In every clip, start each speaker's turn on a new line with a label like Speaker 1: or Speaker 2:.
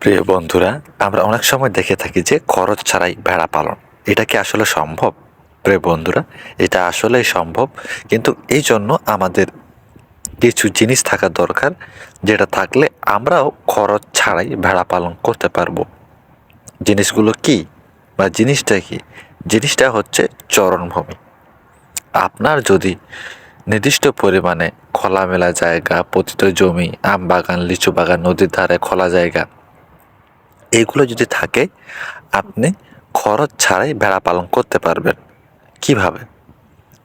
Speaker 1: প্রিয় বন্ধুরা, আমরা অনেক সময় দেখে থাকি যে খরচ ছাড়াই ভেড়া পালন। এটা কি আসলে সম্ভব? প্রিয় বন্ধুরা, এটা আসলেই সম্ভব। কিন্তু এই জন্য আমাদের কিছু জিনিস থাকা দরকার, যেটা থাকলে আমরাও খরচ ছাড়াই ভেড়া পালন করতে পারব। জিনিসগুলো কি বা জিনিসটা কি? জিনিসটা হচ্ছে চরণভূমি। আপনার যদি নির্দিষ্ট পরিমাণে খোলামেলা জায়গা, পতিত জমি আম বাগান লিচু বাগান নদীর ধারে খোলা জায়গা এইগুলো যদি থাকে, আপনি খরচ ছাড়াই ভেড়া পালন করতে পারবেন। কীভাবে?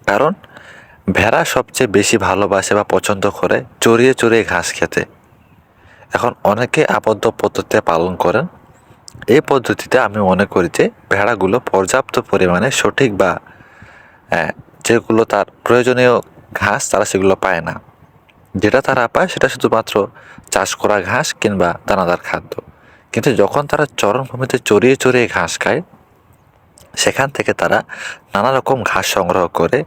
Speaker 1: কারণ, ভেড়া সবচেয়ে বেশি ভালোবাসে বা পছন্দ করে চড়িয়ে চড়িয়ে ঘাস খেতে। এখন অনেকে আবদ্ধ পদ্ধতিতে পালন করেন। এই পদ্ধতিতে আমি মনে করি যে, ভেড়াগুলো পর্যাপ্ত পরিমাণে সঠিক বা যেগুলো তার প্রয়োজনীয় ঘাস তারা সেগুলো পায় না। যেটা তারা পায় সেটা শুধুমাত্র চাষ করা ঘাস কিংবা দানাদার খাদ্য। কিন্তু যখন তারা চরণভূমিতে চড়িয়ে চড়িয়ে ঘাস খায়, সেখান থেকে তারা নানা রকম ঘাস সংগ্রহ করে,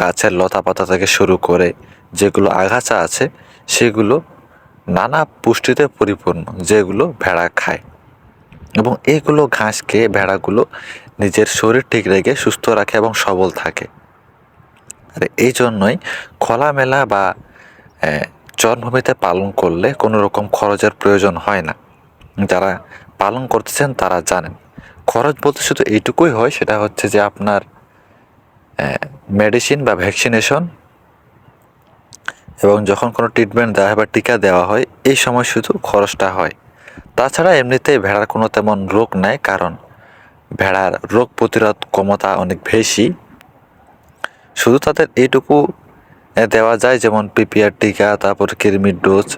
Speaker 1: গাছের লতা পাতা থেকে শুরু করে যেগুলো আগাছা আছে, সেগুলো নানা পুষ্টিতে পরিপূর্ণ, যেগুলো ভেড়া খায়। এবং এগুলো ঘাস খেয়ে ভেড়াগুলো নিজের শরীর ঠিক রেখে সুস্থ রাখে এবং সবল থাকে। আর এই জন্যই খোলামেলা বা চরণভূমিতে পালন করলে কোনো রকম খরচের প্রয়োজন হয় না। যারা পালন করতেছেন, তারা জানেন। খরচ বলতে শুধু এইটুকুই হয়, সেটা হচ্ছে যে আপনার মেডিসিন বা ভ্যাকসিনেশন এবং যখন কোনো ট্রিটমেন্ট দেওয়া হয় বা টিকা দেওয়া হয়, এই সময় শুধু খরচটা হয়। তাছাড়া এমনিতেই ভেড়ার কোনো তেমন রোগ নাই, কারণ ভেড়ার রোগ প্রতিরোধ ক্ষমতা অনেক বেশি। শুধু তাদের এইটুকু দেওয়া যায়, যেমন পিপিআর টিকা, তারপর কৃমির ডোজ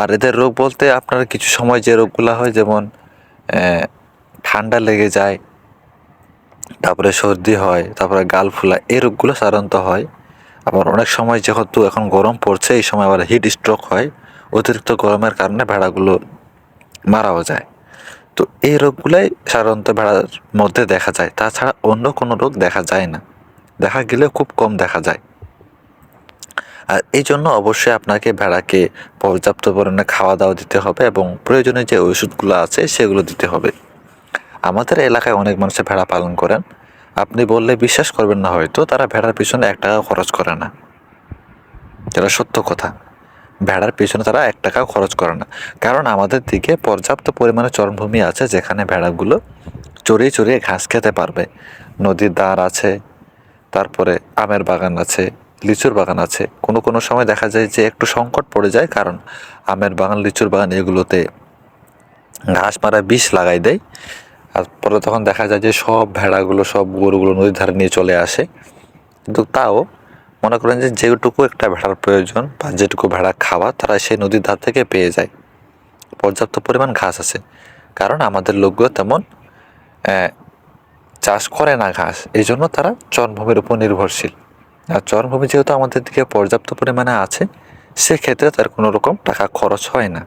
Speaker 1: আর এদের রোগ বলতে আপনার কিছু সময় যে রোগগুলো হয়, যেমন ঠান্ডা লেগে যায়, তারপরে সর্দি হয়, তারপরে গাল ফুলা, এই রোগগুলো সাধারণত হয়। আবার অনেক সময় যেহেতু এখন গরম পড়ছে, এই সময় আবার হিট স্ট্রোক হয়, অতিরিক্ত গরমের কারণে ভেড়াগুলো মারাও যায়। তো এই রোগগুলাই সাধারণত ভেড়ার মধ্যে দেখা যায়। তাছাড়া অন্য কোনো রোগ দেখা যায় না। দেখা গেলেও খুব কম দেখা যায়। আর এই জন্য অবশ্যই আপনাকে ভেড়াকে পর্যাপ্ত পরিমাণে খাওয়া দাওয়া দিতে হবে এবং প্রয়োজনীয় যে ওষুধগুলো আছে সেগুলো দিতে হবে। আমাদের এলাকায় অনেক মানুষে ভেড়া পালন করেন। আপনি বললে বিশ্বাস করবেন না হয়তো, তারা ভেড়ার পিছনে এক টাকা খরচ করে না। যেটা সত্য কথা। ভেড়ার পিছনে তারা এক টাকাও খরচ করে না। কারণ আমাদের দিকে পর্যাপ্ত পরিমাণে চরমভূমি আছে যেখানে ভেড়াগুলো চড়িয়ে চড়িয়ে ঘাস খেতে পারবে। নদীর দ্বার আছে, তারপরে আমের বাগান আছে লিচুর বাগান আছে। কোনো কোনো সময় দেখা যায় যে একটু সংকট পড়ে যায়, কারণ আমের বাগান, লিচুর বাগান এগুলোতে ঘাস মারা বিষ লাগাই দেয়। আর পরে তখন দেখা যায় যে সব ভেড়াগুলো, সব গরুগুলো নদীর ধারে নিয়ে চলে আসে। কিন্তু তাও মনে করেন যে যেটুকু একটা ভেড়ার প্রয়োজন বা যেটুকু ভেড়া খাওয়া, তারা সেই নদীর ধার থেকে পেয়ে যায়। পর্যাপ্ত পরিমাণ ঘাস আছে। কারণ আমাদের লোকগুলো তেমন চাষ করে না ঘাস। এই জন্য তারা চরণভূমির উপর নির্ভরশীল। আর চরণভূমি যেহেতু আমাদের দিকে পর্যাপ্ত পরিমাণে আছে, সেক্ষেত্রে তার কোনো রকম টাকা খরচ হয় না।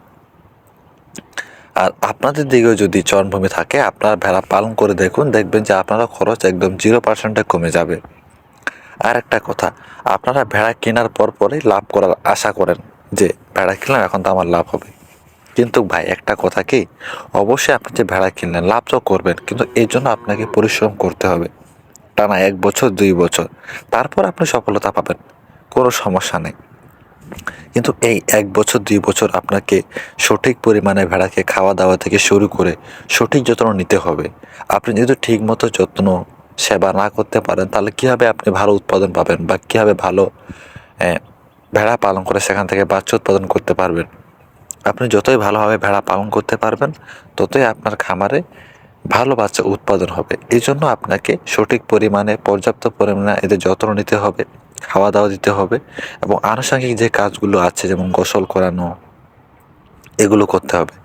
Speaker 1: আর আপনাদের দিকেও যদি চরণভূমি থাকে, আপনারা ভেড়া পালন করে দেখুন, দেখবেন যে আপনারা খরচ একদম জিরো পার্সেন্টে কমে যাবে। আর একটা কথা, আপনারা ভেড়া কেনার পর পরেই লাভ করার আশা করেন যে ভেড়া কিনলাম, এখন তো আমার লাভ হবে। কিন্তু ভাই, একটা কথা কি? অবশ্যই আপনি যে ভেড়া কিনলেন, লাভ তো করবেন, কিন্তু এই জন্য আপনাকে পরিশ্রম করতে হবে। টানা এক বছর, দুই বছর, তারপর আপনি সফলতা পাবেন, কোনো সমস্যা নেই। কিন্তু এই এক বছর, দুই বছর আপনাকে সঠিক পরিমাণে ভেড়াকে খাওয়া দাওয়া থেকে শুরু করে সঠিক যত্ন নিতে হবে। আপনি যদি ঠিক মতো যত্ন, সেবা না করতে পারেন, তাহলে কীভাবে আপনি ভালো উৎপাদন পাবেন বা কীভাবে ভালো ভেড়া পালন করে সেখান থেকে বাচ্চা উৎপাদন করতে পারবেন? আপনি যতই ভালোভাবে ভেড়া পালন করতে পারবেন, ততই আপনার খামারে ভালো বাচ্চা উৎপাদন হবে। এই জন্য আপনাকে সঠিক পরিমাণে, পর্যাপ্ত পরিমাণে এদের যত্ন নিতে হবে খাওয়া দাওয়া দিতে হবে এবং আনুষঙ্গিক যে কাজগুলো আছে, যেমন গোসল করানো, এগুলো করতে হবে।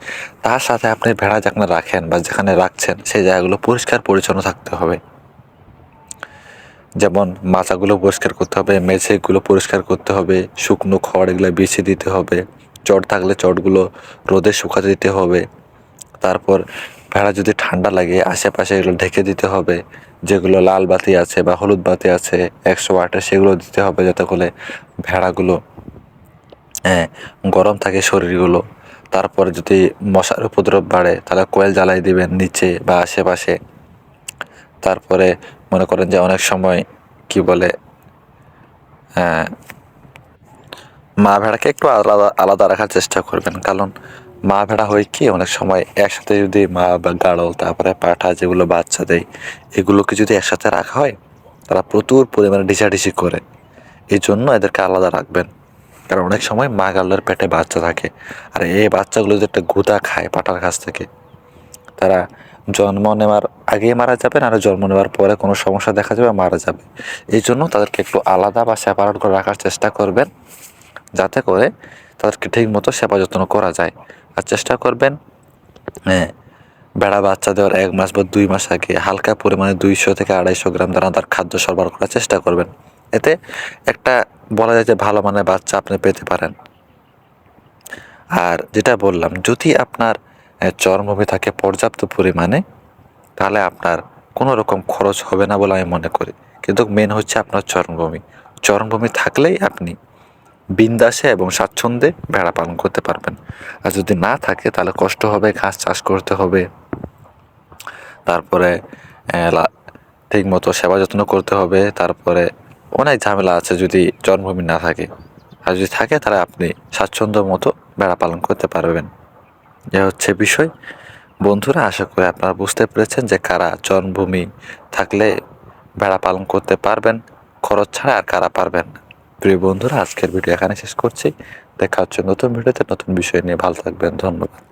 Speaker 1: তার সাথে আপনি ভেড়া যেখানে রাখেন বা যেখানে রাখছেন, সেই জায়গাগুলো পরিষ্কার, পরিচ্ছন্ন থাকতে হবে। যেমন মাচাগুলো পরিষ্কার করতে হবে, মেঝেগুলো পরিষ্কার করতে হবে, শুকনো খড় এগুলো বিছিয়ে দিতে হবে, চট থাকলে চটগুলো রোদে শুকাতে দিতে হবে। তারপর ভেড়া যদি ঠান্ডা লাগে আশেপাশে এগুলো ঢেকে দিতে হবে। যেগুলো লাল বাতি আছে বা হলুদ বাতি আছে একশো ওয়াটের সেগুলো দিতে হবে যাতে করে ভেড়াগুলো হ্যাঁ গরম থাকে শরীরগুলো। তারপরে যদি মশার উপদ্রব বাড়ে তাহলে কোয়েল জ্বালাই দিবেন নিচে বা আশেপাশে। তারপরে মনে করেন যে অনেক সময় কি বলে আহ, মা ভেড়াকে একটু আলাদা আলাদা রাখার চেষ্টা করবেন। কারণ মা ভেড়া হয় কি? অনেক সময় একসাথে যদি মা বা গাড়ল তারপরে পাঠা যেগুলো বাচ্চা দেয়, এগুলোকে যদি একসাথে রাখা হয়, তারা প্রচুর পরিমাণে ডিসাডিসি করে। এই জন্য এদেরকে আলাদা রাখবেন। কারণ অনেক সময় মা গাড়লের পেটে বাচ্চা থাকে। আর এই বাচ্চাগুলো যদি একটা গুদা খায় পাটার কাছ থেকে, তারা জন্ম নেওয়ার আগেই মারা যাবেন আর জন্ম নেওয়ার পরে কোনো সমস্যা দেখা যাবে, মারা যাবে। এই জন্য তাদেরকে একটু আলাদা বা সেপারেট করে রাখার চেষ্টা করবেন, যাতে করে তাদেরকে ঠিক মতো সেবা যত্ন করা যায়। আর চেষ্টা করবেন হ্যাঁ বেড়া বাচ্চা দেওয়ার এক মাস বা দুই মাস আগে হালকা পরিমাণে দুইশো থেকে আড়াইশো গ্রাম দানাদার খাদ্য সরবরাহ করার চেষ্টা করবেন। এতে একটা বলা যায় যে ভালো মানের বাচ্চা আপনি পেতে পারেন। আর যেটা বললাম, যদি আপনার চর্মভূমি থাকে পর্যাপ্ত পরিমাণে, তাহলে আপনার কোনো রকম খরচ হবে না বলে আমি মনে করি। কিন্তু মেন হচ্ছে আপনার চরমভূমি। চরমভূমি থাকলেই আপনি বিন্দাসে এবং স্বাচ্ছন্দ্যে ভেড়া পালন করতে পারবেন। আর যদি না থাকে, তাহলে কষ্ট হবে, ঘাস চাষ করতে হবে। তারপরে ঠিক মতো সেবা যত্ন করতে হবে। তারপরে অনেক ঝামেলা আছে যদি জন্মভূমি না থাকে। আর যদি থাকে, তাহলে আপনি স্বাচ্ছন্দ্য মতো ভেড়া পালন করতে পারবেন। এ হচ্ছে বিষয়। বন্ধুরা, আশা করি আপনারা বুঝতে পেরেছেন যে কারা জন্মভূমি থাকলে ভেড়া পালন করতে পারবেন, খরচ ছাড়া আর কারা পারবেন না। প্রিয় বন্ধুরা, আজকের ভিডিও এখানে শেষ করছি। দেখা হচ্ছে নতুন ভিডিওতে, নতুন বিষয় নিয়ে। ভালো থাকবেন, ধন্যবাদ।